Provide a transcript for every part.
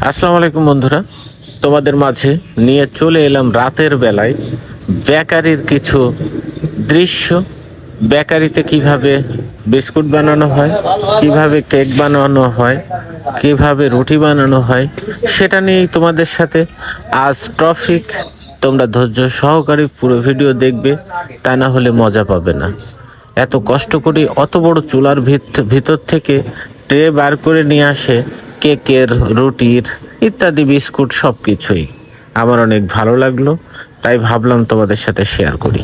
আসসালামু আলাইকুম বন্ধুরা। তোমাদের মাঝে নিয়ে চলে এলাম রাতের বেলায় বেকারির কিছু দৃশ্য। বেকারিতে কীভাবে বিস্কুট বানানো হয়, কীভাবে কেক বানানো হয়, কীভাবে রুটি বানানো হয়, সেটা নিয়েই তোমাদের সাথে আজ ট্রফিক তোমরা ধৈর্য সহকারে পুরো ভিডিও দেখবে, তা না হলে মজা পাবে না। এত কষ্ট করে অত বড় চুলার ভিত- ভিতর থেকে ট্রে বার করে নিয়ে আসে কেকের, রুটির ইত্যাদি, বিস্কুট সব কিছুই আমার অনেক ভালো লাগল, তাই ভাবলাম তোমাদের সাথে শেয়ার করি।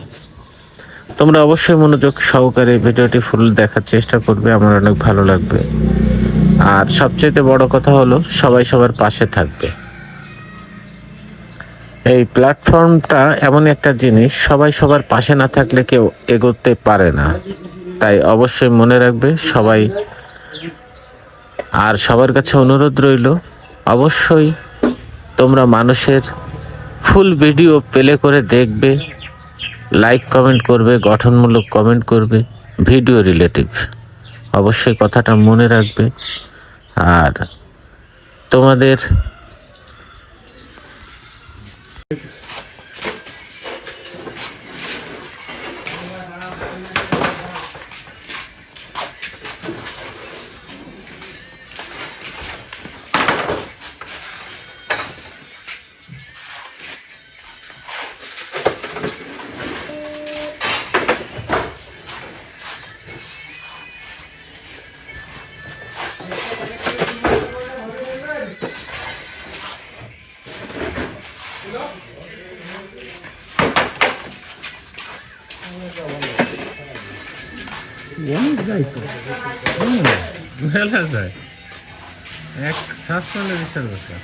তোমরা অবশ্যই মনোযোগ সহকারে ভিডিওটি ফুল দেখার চেষ্টা করবে, আমার অনেক ভালো লাগবে। আর সবচেয়ে বড় কথা হলো, সবাই সবার পাশে থাকবে। এই প্ল্যাটফর্মটা এমন একটা জিনিস, সবাই সবার পাশে না থাকলে কেউ এগোতে পারে না। তাই অবশ্যই মনে রাখবে, সবাই আর সবার কাছে অনুরোধ রইল, অবশ্যই তোমরা মানুষের ফুল ভিডিও প্লে করে দেখবে, লাইক কমেন্ট করবে, গঠনমূলক কমেন্ট করবে, ভিডিও রিলেটিভ। অবশ্যই কথাটা মনে রাখবে। আর তোমাদের অনেক মেলা যায়। এক শ্বাস মানে বিচার করতে।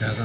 জায়গা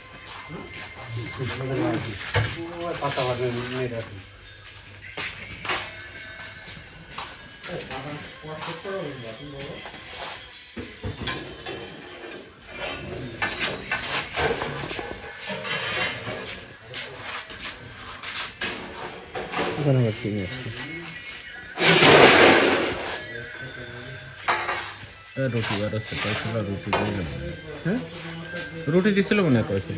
ওখানে আবার কিনে আসছে রুটি আর হচ্ছে কয়েছিল রুটি দিয়ে যাব হ্যাঁ? রুটি দিছিল মনে হয় কয়েছিল